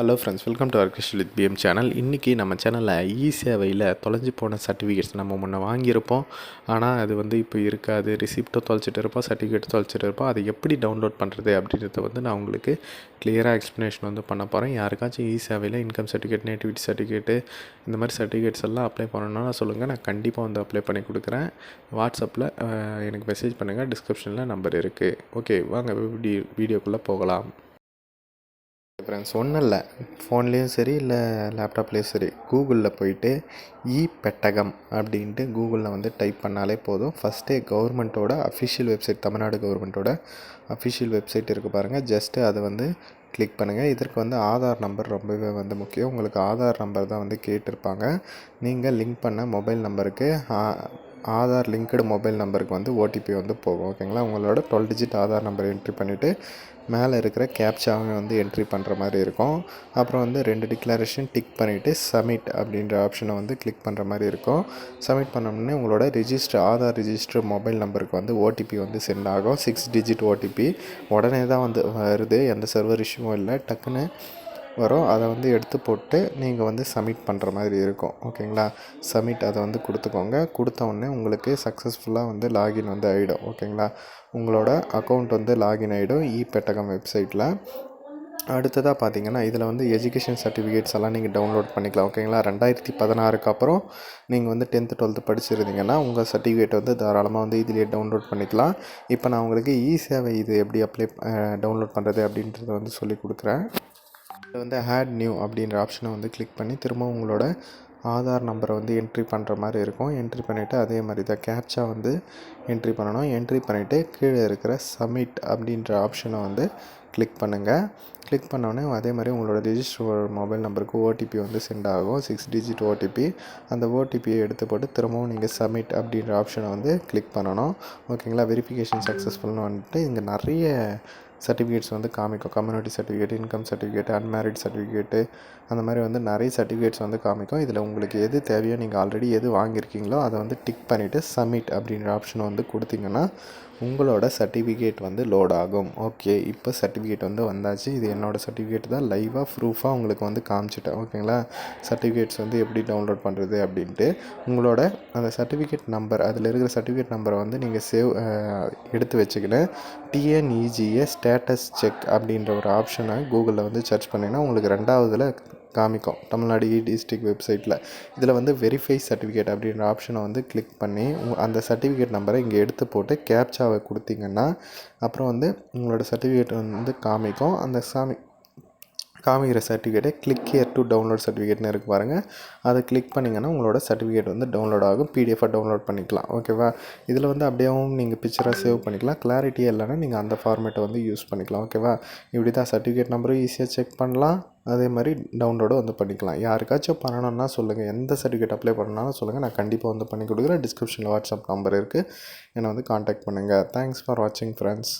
Hello friends welcome to ஆர்கிஸ்ட் with PM channel இன்றைக்கி நம்ம சேனலில் இ e சேவையில் தொலைஞ்சு போன சர்டிஃபிகேட்ஸ் நம்ம முன்னே வாங்கியிருப்போம். ஆனால் அது வந்து இப்போ இருக்காது. ரிசிப்ட்டை தொலைச்சிட்டு இருப்போம் சர்டிஃபிகேட் தொலைச்சிட்டு இருப்போம். அதை எப்படி டவுன்லோட் பண்ணுறது அப்படின்றத வந்து நான் உங்களுக்கு கிளியராக எக்ஸ்ப்ளனேஷன் வந்து பண்ண போகிறேன் யாருக்காச்சும் இ சேவையில் இன்கம் சர்டிஃபிகேட் நேட்டிவிட்டி சர்டிஃபிகேட்டு இந்த மாதிரி சர்டிஃபிகேட்ஸ் எல்லாம் அப்ளை பண்ணணும்னா சொல்லுங்கள் நான் கண்டிப்பாக வந்து அப்ளை பண்ணி கொடுக்குறேன். வாட்ஸ்அப்பில் எனக்கு மெசேஜ் பண்ணுங்கள் டிஸ்கிரிப்ஷனில் நம்பர் இருக்குது ஓகே வாங்க வீடியோ வீடியோக்குள்ளே போகலாம். ஃப்ரெண்ட்ஸ் ஒன்றும் இல்லை. ஃபோன்லேயும் சரி இல்லை லேப்டாப்லேயும் சரி கூகுளில் போயிட்டு இ பெட்டகம் அப்படின்ட்டு கூகுளில் வந்து டைப் பண்ணாலே போதும். ஃபஸ்ட்டே கவர்மெண்ட்டோட அஃபிஷியல் வெப்சைட் தமிழ்நாடு கவர்மெண்ட்டோட அஃபிஷியல் வெப்சைட் இருக்குது பாருங்கள் ஜஸ்ட்டு அதை வந்து கிளிக் பண்ணுங்கள் இதற்கு வந்து ஆதார் நம்பர் ரொம்பவே வந்து முக்கியம். உங்களுக்கு ஆதார் நம்பர் தான் வந்து கேட்டிருப்பாங்க. நீங்கள் லிங்க் பண்ண மொபைல் நம்பருக்கு ஆதார் லிங்க்டு மொபைல் நம்பருக்கு வந்து ஓடிபி வந்து போகும் ஓகேங்களா? உங்களோட twelve digit Aadhaar number entry பண்ணிவிட்டு மேலே இருக்கிற கேப்சாவை வந்து என்ட்ரி பண்ணுற மாதிரி இருக்கும். அப்புறம் வந்து ரெண்டு டிக்ளரேஷன் டிக் பண்ணிவிட்டு சப்மிட் அப்படின்ற ஆப்ஷனை வந்து கிளிக் பண்ணுற மாதிரி இருக்கும். சப்மிட் பண்ணோம்னே உங்களோட ரிஜிஸ்டர் ஆதார் ரிஜிஸ்டர் மொபைல் நம்பருக்கு வந்து ஓடிபி வந்து சென்ட் ஆகும். சிக்ஸ் டிஜிட் ஓடிபி உடனே தான் வந்து வருது. எந்த சர்வர் இஷ்யூவும் இல்லை. டக்குன்னு வரும். அதை வந்து எடுத்து போட்டு நீங்கள் வந்து சப்மிட் பண்ணுற மாதிரி இருக்கும். ஓகேங்களா சப்மிட் அதை வந்து கொடுத்துக்கோங்க. கொடுத்த உடனே உங்களுக்கு சக்ஸஸ்ஃபுல்லாக வந்து லாகின் வந்து ஆகிடும் ஓகேங்களா உங்களோட அக்கௌண்ட் வந்து லாகின் ஆகிடும் இ பெட்டகம் வெப்சைட்டில் அடுத்ததாக பார்த்தீங்கன்னா இதில் வந்து எஜுகேஷன் சர்டிஃபிகேட்ஸ் எல்லாம் நீங்கள் டவுன்லோட் பண்ணிக்கலாம். ஓகேங்களா ரெண்டாயிரத்தி பதினாறுக்கு அப்புறம் நீங்கள் வந்து டென்த்து டுவெல்த்து படிச்சிருந்தீங்கன்னா உங்கள் சர்டிஃபிகேட் வந்து தாராளமாக வந்து இதிலேயே டவுன்லோட் பண்ணிக்கலாம். இப்போ நான் உங்களுக்கு இ சேவை இது எப்படி அப்ளை டவுன்லோட் பண்ணுறது அப்படின்றத வந்து சொல்லி கொடுக்குறேன். இதில் வந்து ஆட் நியூ அப்படின்ற ஆப்ஷனை வந்து கிளிக் பண்ணி திரும்ப உங்களோட ஆதார் நம்பரை வந்து என்ட்ரி பண்ணுற மாதிரி இருக்கும். என்ட்ரி பண்ணிவிட்டு அதே மாதிரி தான் கேப்சா வந்து என்ட்ரி பண்ணணும். என்ட்ரி பண்ணிவிட்டு கீழே இருக்கிற சப்மிட் அப்படின்ற ஆப்ஷனை வந்து கிளிக் பண்ணுங்கள் கிளிக் பண்ணோடனே அதே மாதிரி உங்களோட ரிஜிஸ்டர் மொபைல் நம்பருக்கு ஓடிபி வந்து சென்ட் ஆகும். சிக்ஸ் டிஜிட் ஓடிபி அந்த ஓடிபியை எடுத்து போட்டு திரும்பவும் நீங்கள் சப்மிட் அப்படின்ற ஆப்ஷனை வந்து கிளிக் பண்ணணும். ஓகேங்களா வெரிஃபிகேஷன் சக்ஸஸ்ஃபுல்னு வந்துட்டு இங்கே நிறைய சர்டிஃபிகேட்ஸ் வந்து காமிக்கும். Community certificate income certificate unmarried certificate அந்த மாதிரி வந்து நிறைய சர்டிஃபிகேட்ஸ் வந்து காமிக்கும். இதில் உங்களுக்கு எது தேவையோ நீங்கள் ஆல்ரெடி எது வாங்கியிருக்கீங்களோ அதை வந்து டிக் பண்ணிவிட்டு சப்மிட் அப்படின்ற ஆப்ஷன் வந்து கொடுத்தீங்கன்னா உங்களோட சர்டிஃபிகேட் வந்து லோட் ஆகும். ஓகே இப்போ சர்டிஃபிகேட் வந்து வந்தாச்சு. இது என்னோடய சர்டிஃபிகேட் தான். லைவாக ப்ரூஃபாக உங்களுக்கு வந்து காமிச்சிட்டேன். ஓகேங்களா சர்டிஃபிகேட்ஸ் வந்து எப்படி டவுன்லோட் பண்ணுறது அப்படின்ட்டு உங்களோட அந்த சர்டிஃபிகேட் நம்பர் அதில் இருக்கிற சர்டிஃபிகேட் நம்பரை வந்து நீங்கள் சேவ் எடுத்து வச்சுக்கினேன் டிஎன்இஜிஏ ஸ்டேட்டஸ் செக் அப்படின்ற ஒரு ஆப்ஷனை கூகுளில் வந்து சர்ச் பண்ணிங்கன்னா உங்களுக்கு ரெண்டாவதில் காமிக்கும் தமிழ்நாடு இ டிஸ்ட்ரிக்ட் வெப்சைட்டில் இதில் வந்து வெரிஃபை சர்டிஃபிகேட் அப்படின்ற ஆப்ஷனை வந்து கிளிக் பண்ணி அந்த சர்டிஃபிகேட் நம்பரை இங்கே எடுத்து போட்டு கேப்சாவை கொடுத்தீங்கன்னா அப்புறம் வந்து உங்களோட சர்டிஃபிகேட் வந்து காமிக்கும் அந்த சாமி காமிக்கிற சர்டிஃபிகேட்டை கிளிக் ஹியர் டு டவுன்லோட் சர்டிஃபிகேட்னு இருக்கு பாருங்கள் அதை கிளிக் பண்ணிங்கன்னா உங்களோட சர்டிஃபிகேட் வந்து டவுன்லோட் ஆகும். பிடிஎஃபாக டவுன்லோட் பண்ணிக்கலாம். ஓகேவா இதில் வந்து அப்படியேவும் நீங்கள் பிக்சராக சேவ் பண்ணிக்கலாம். கிளாரிட்டி இல்லைன்னா நீங்கள் அந்த ஃபார்மேட்டை வந்து யூஸ் பண்ணிக்கலாம். ஓகேவா இப்படி தான் சர்டிஃபிகேட் நம்பரும் ஈஸியாக செக் பண்ணலாம். அதே மாதிரி டவுன்லோடும் வந்து பண்ணிக்கலாம். யாருக்காச்சும் பண்ணணும்னா சொல்லுங்கள் எந்த சர்டிஃபிகேட் அப்ளை பண்ணாலும் சொல்லுங்கள் நான் கண்டிப்பாக வந்து பண்ணி கொடுக்குறேன். டிஸ்கிரிப்ஷனில் வாட்ஸ்அப் நம்பர் இருக்குது என்னை வந்து காண்டாக்ட் பண்ணுங்கள் தேங்க்ஸ் ஃபார் வாட்சிங் ஃப்ரெண்ட்ஸ்